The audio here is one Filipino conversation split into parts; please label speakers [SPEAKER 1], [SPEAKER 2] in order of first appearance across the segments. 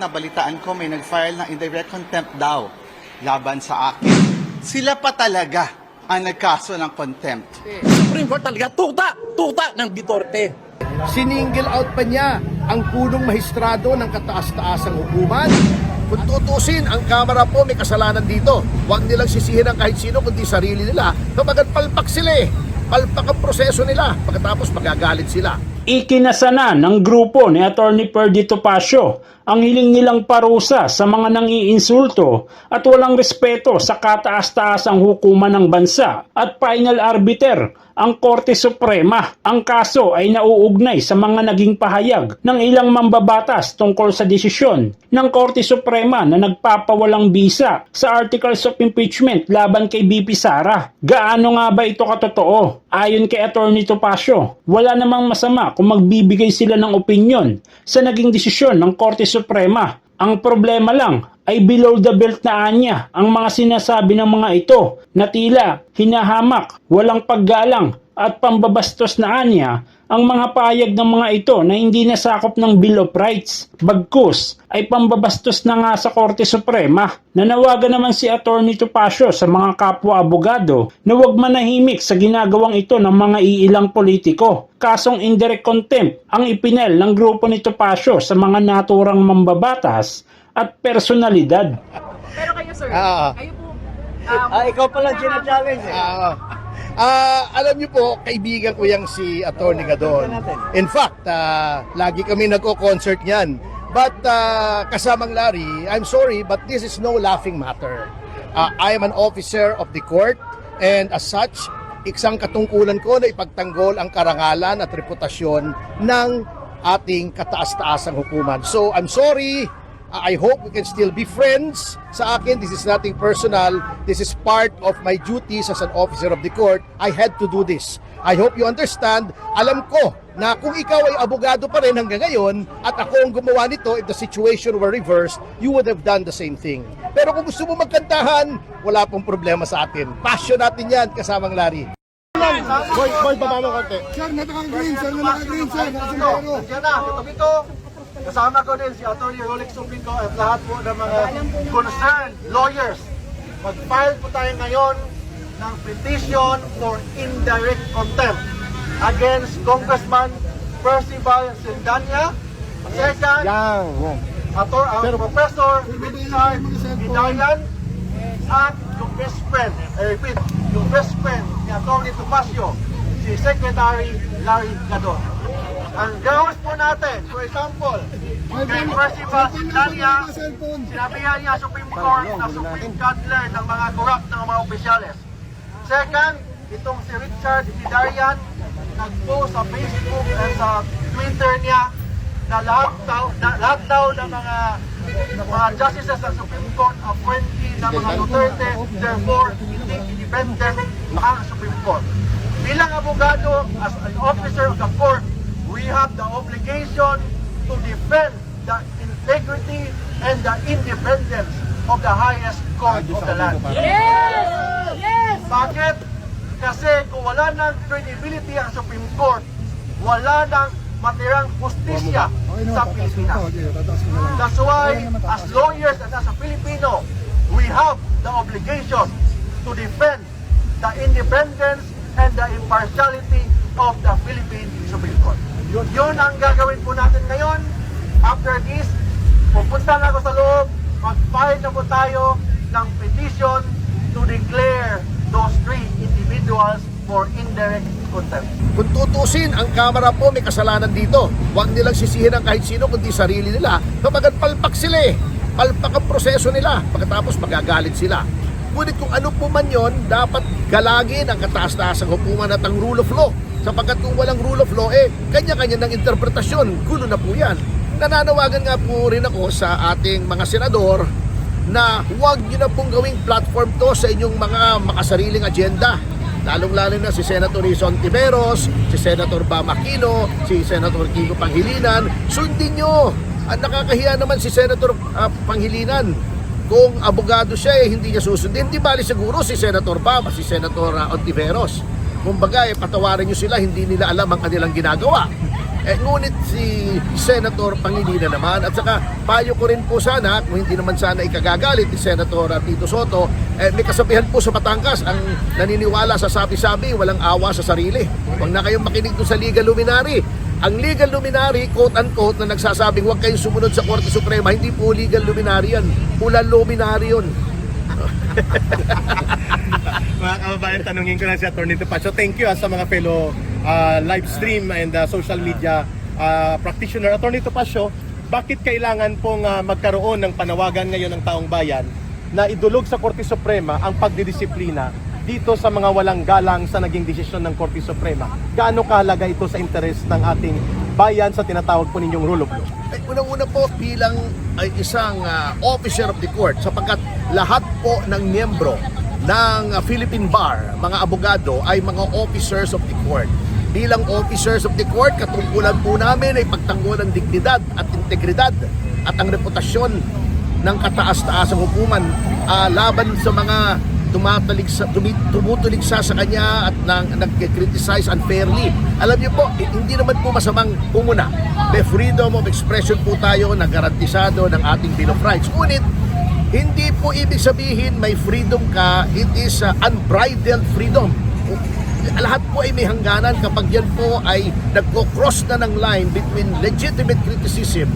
[SPEAKER 1] nabalitaan ko may nag-file ng indirect contempt daw laban sa akin. Sila pa talaga ang nagkaso ng contempt.
[SPEAKER 2] Supreme Court talaga tuta, tuta ng Duterte.
[SPEAKER 3] Siningle out pa niya ang punong mahistrado ng kataas-taasang hukuman. Kung tutusin, ang Kamara po may kasalanan dito. Huwag nilang sisihin ang kahit sino kundi sarili nila. Kapag palpak sila eh. Palpak ang proseso nila. Pagkatapos magagalit sila.
[SPEAKER 4] Ikinasana ng grupo ni Attorney Perdito Pasio ang hiling nilang parusa sa mga nangiinsulto at walang respeto sa kataas-taasang hukuman ng bansa at final arbiter ang Korte Suprema. Ang kaso ay nauugnay sa mga naging pahayag ng ilang mambabatas tungkol sa desisyon ng Korte Suprema na nagpapawalang bisa sa Articles of Impeachment laban kay BP Sara. Gaano nga ba ito katotoo? Ayon kay Attorney Topacio, wala namang masama kung magbibigay sila ng opinyon sa naging desisyon ng Korte Suprema. Ang problema lang ay below the belt na anya ang mga sinasabi ng mga ito na tila hinahamak, walang paggalang at pambabastos na anya ang mga payag ng mga ito na hindi nasakop ng Bill of Rights. Bagkus ay pambabastos na nga sa Korte Suprema. Nanawagan naman si Attorney Topacio sa mga kapwa-abogado na huwag manahimik sa ginagawang ito ng mga iilang politiko. Kasong indirect contempt ang ipinel ng grupo ni Topacio sa mga naturang mambabatas at personalidad.
[SPEAKER 5] Pero kayo, sir,
[SPEAKER 3] Ah.
[SPEAKER 5] kayo po, um,
[SPEAKER 6] Ah, ikaw pala challenge eh.
[SPEAKER 3] Ah, ah, alam niyo po, kaibigan ko yang si Atty. Gadon. In fact, ah, lagi kami nagko-concert niyan. But ah, kasamang Larry, I'm sorry, but this is no laughing matter. Ah, I am an officer of the court and as such, isang katungkulan ko na ipagtanggol ang karangalan at reputasyon ng ating kataas-taasang hukuman. So, I'm sorry, I hope we can still be friends. Sa akin, this is nothing personal. This is part of my duties as an officer of the court. I had to do this. I hope you understand. Alam ko na kung ikaw ay abogado pa rin hanggang ngayon at ako ang gumawa nito, if the situation were reversed, you would have done the same thing. Pero kung gusto mo magkantahan, wala pong problema sa atin. Passion natin yan, kasamang Larry. Boy, boy, baba mo konti.
[SPEAKER 7] Sir, naka-green, sir, naka-green, sir, naka-sombrero.
[SPEAKER 6] Yan na, katabi ko. Kasama ko din si Atty. Rolex Suplico at lahat po ng mga concerned lawyers. Mag-file po tayo ngayon ng petition for indirect contempt against Congressman Percival Sindanya. Second, Ator, uh, Professor Richard Hidayan at yung best friend, I repeat, yung best friend ni Atty. Tomasio, si Secretary Larry Gadon. Ang grounds po natin, for example, kay Percival Sindanya, sinabihan niya Supreme Court na Supreme Cuddler ng mga corrupt ng mga opisyales. Second, itong si Richard Hidarian, nag-post sa Facebook at sa Twitter niya na lahat daw, na, lahat daw ng mga mga justices ng Supreme Court appointee ng mga Duterte, therefore hindi independent ang Supreme Court. Bilang abogado, as an officer of the court, we have the obligation to defend the integrity and the independence of the highest court of the land.
[SPEAKER 5] yes! Yes!
[SPEAKER 6] Bakit? Kasi kung wala ng credibility ang Supreme Court, wala ng matirang justisya sa Pilipinas. That's why, as lawyers and as a Filipino, we have the obligation to defend the independence and the impartiality of the Philippine Supreme Court. Yun ang gagawin po natin ngayon. After this, pupunta na ako sa loob, mag-file na po tayo ng petition to declare those three individuals for indirect contempt.
[SPEAKER 3] Kung tutusin, ang Kamara po may kasalanan dito. Huwag nilang sisihin ang kahit sino kundi sarili nila. Kapag palpak sila eh. Palpak ang proseso nila. Pagkatapos magagalit sila. Ngunit kung ano po man yon, dapat galagin ang kataas-taasang hukuman at ang rule of law. Sapagkat kung walang rule of law, eh, kanya-kanya ng interpretasyon. Gulo na po yan. Nananawagan nga po rin ako sa ating mga senador na huwag nyo na pong gawing platform to sa inyong mga makasariling agenda. Lalong-lalo na si Senator Rizon Tiveros, si Senator Bam Aquino, si Senator Kiko Panghilinan. Sundin nyo! Ang nakakahiya naman si Senator ah, Panghilinan. Kung abogado siya eh, hindi niya susundin. Di bali siguro si Senator Bam, si Senator uh, Ontiveros. Kumbaga, eh, patawarin nyo sila, hindi nila alam ang kanilang ginagawa. Eh, ngunit si Senator Pangilinan naman at saka payo ko rin po sana kung hindi naman sana ikagagalit ni Senator Tito Soto eh, may kasabihan po sa Batangas ang naniniwala sa sabi-sabi walang awa sa sarili huwag na kayong makinig doon sa legal luminary ang legal luminary, quote-unquote, na nagsasabing huwag kayong sumunod sa Korte Suprema, hindi po legal luminary yan. Ulan luminary yun.
[SPEAKER 6] Mga kababayan, tanungin ko lang si Atty. Tupacio. Thank you ah, sa mga fellow ah, live stream and ah, social media ah, practitioner. Atty. Tupacio, bakit kailangan pong ah, magkaroon ng panawagan ngayon ng taong bayan na idulog sa Korte Suprema ang pagdidisiplina dito sa mga walang galang sa naging desisyon ng Korte Suprema? Gaano kahalaga ito sa interes ng ating bayan sa tinatawag po ninyong rule of law?
[SPEAKER 3] Ay, unang-una po bilang ay isang ah, officer of the court sapagkat lahat po ng miyembro ng Philippine Bar, mga abogado ay mga officers of the court. Bilang officers of the court, katungkulan po namin ay pagtanggol ng dignidad at integridad at ang reputasyon ng kataas-taasang hukuman ah, laban sa mga tumatalig sa tumutuligsa sa kanya at nang nagke-criticize unfairly. Alam niyo po, eh, hindi naman po masamang umuna. May freedom of expression po tayo na garantisado ng ating Bill of Rights. Ngunit, hindi po ibig sabihin may freedom ka, it is uh, unbridled freedom. Lahat po ay may hangganan kapag yan po ay nagko-cross na ng line between legitimate criticism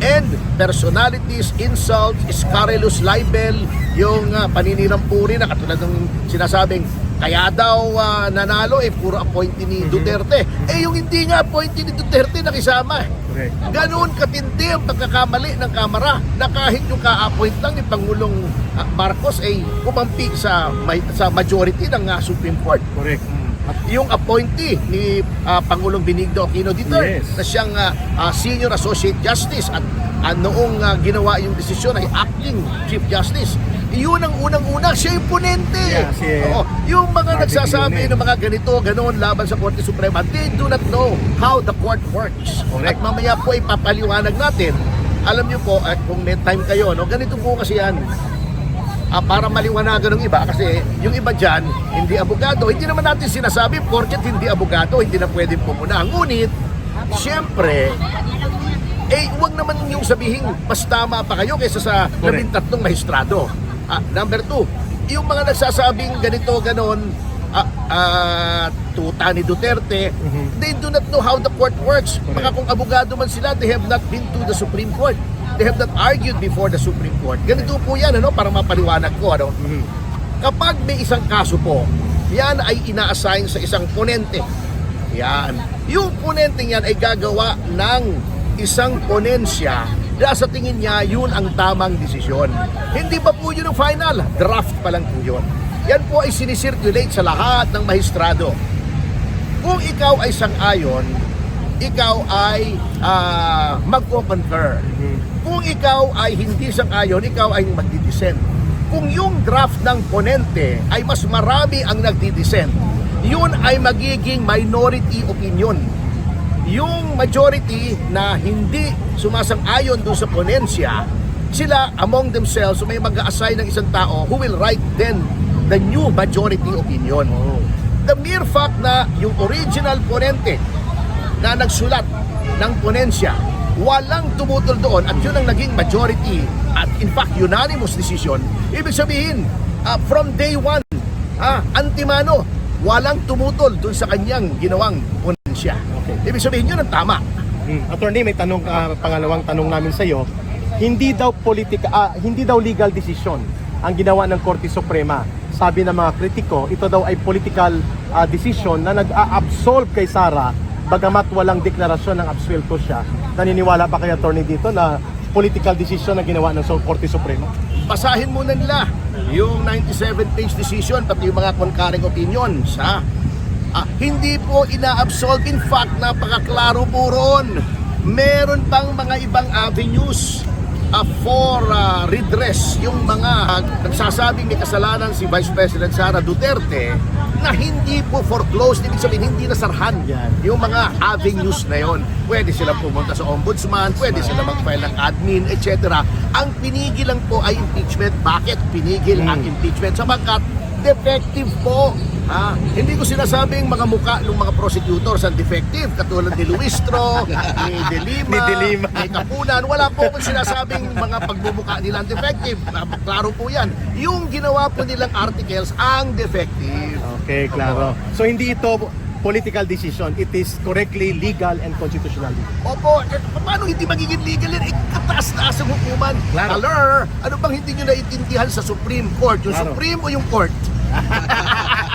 [SPEAKER 3] and personalities, insults, scurrilous libel, yung uh, paninirampuri na katulad ng sinasabing kaya daw ah, nanalo eh puro appointee ni Duterte. Eh yung hindi nga appointee ni Duterte nakisama.
[SPEAKER 6] Correct.
[SPEAKER 3] Ganoon katindi ang pagkakamali ng Kamara na kahit yung ka-appoint lang ni Pangulong ah, Marcos ay kumampi sa, may- sa majority ng ah, Supreme Court.
[SPEAKER 6] Correct.
[SPEAKER 3] Yung appointee ni ah, Pangulong Benigno Aquino Duterte
[SPEAKER 6] Yes.
[SPEAKER 3] na siyang ah, ah, Senior Associate Justice at ah, noong ah, ginawa yung desisyon ay Acting Chief Justice. Yun ang unang-una, siya yung ponente.
[SPEAKER 6] Yeah, si-
[SPEAKER 3] Oo. Yung mga nagsasabi ng mga ganito, ganoon laban sa Korte Suprema, they do not know how the court works.
[SPEAKER 6] Correct.
[SPEAKER 3] At mamaya po ipapaliwanag natin. Alam niyo po, at kung may time kayo, no, ganito po kasi yan. Ah, para maliwanagan ng iba kasi yung iba dyan, hindi abogado. Hindi naman natin sinasabi porket hindi abogado, hindi na pwedeng pumuna. Ngunit, siyempre, eh, huwag naman yung sabihin, mas tama pa kayo kaysa sa labing tatlong mahistrado. Ah, number two, yung mga nagsasabing ganito, ganon, ah, ah, tuta ni Duterte, they do not know how the court works. Baka kung abogado man sila, they have not been to the Supreme Court. They have not argued before the Supreme Court. Ganito po yan, ano, para mapaliwanag ko. Ano? Kapag may isang kaso po, yan ay ina-assign sa isang ponente. Yan. Yung ponente yan ay gagawa ng isang ponensya dahil sa tingin niya yun ang tamang desisyon. Hindi pa po yun ang final? Draft pa lang po yun. Yan po ay sinisirculate sa lahat ng mahistrado. Kung ikaw ay sang-ayon, ikaw ay ah, magko-concur. Kung ikaw ay hindi sang-ayon, ikaw ay magdidissent. Kung yung draft ng ponente ay mas marami ang nagdidissent, yun ay magiging minority opinion. Yung majority na hindi sumasang-ayon doon sa ponensya, sila among themselves may mag-assign ng isang tao who will write then the new majority opinion. The mere fact na yung original ponente na nagsulat ng ponensya, walang tumutol doon at yun ang naging majority at in fact unanimous decision, ibig sabihin, ah, from day one, ah, antimano, walang tumutol doon sa kanyang ginawang ponensya.
[SPEAKER 6] Okay.
[SPEAKER 3] Ibig sabihin, yun ang tama.
[SPEAKER 6] Hmm. Attorney, may tanong ah, pangalawang tanong namin sa iyo. Hindi daw politika ah, hindi daw legal decision ang ginawa ng Korte Suprema. Sabi ng mga kritiko, ito daw ay political ah, decision na nag-a-absolve kay Sara bagamat walang deklarasyon ng absuelto siya. Naniniwala pa kay attorney dito na political decision na ginawa ng Korte Suprema?
[SPEAKER 3] basahin muna nila yung 97-page decision pati yung mga concurring opinions ha? Ah, hindi po ina-absolve in fact napakaklaro po ron meron pang mga ibang avenues ah, for ah, redress yung mga nagsasabing may kasalanan si Vice President Sara Duterte na hindi po foreclosed, ibig sabihin hindi nasarhan
[SPEAKER 6] Yan.
[SPEAKER 3] yung mga avenues na yon. Pwede sila pumunta sa ombudsman, pwede sila mag-file ng admin, etc. Ang pinigil lang po ay impeachment. Bakit pinigil ang impeachment? Sapagkat defective po Ha? Hindi ko sinasabing mga muka ng mga prosecutors ang defective katulad ni Luistro, ni De Lima,
[SPEAKER 2] Ni De Lima.
[SPEAKER 3] ni Kapunan. Wala po akong sinasabing mga pagbubuka nila ang defective. Ah, Klaro po yan. Yung ginawa po nilang articles ang defective.
[SPEAKER 2] Okay, klaro. So hindi ito political decision. It is correctly legal and constitutional.
[SPEAKER 3] Opo, eh, paano hindi magiging legal yan? Eh, kataas-taas ang hukuman.
[SPEAKER 2] Klaro.
[SPEAKER 3] Color, ano bang hindi nyo naiintindihan sa Supreme Court? Yung
[SPEAKER 2] Klaro.
[SPEAKER 3] Supreme o yung Court?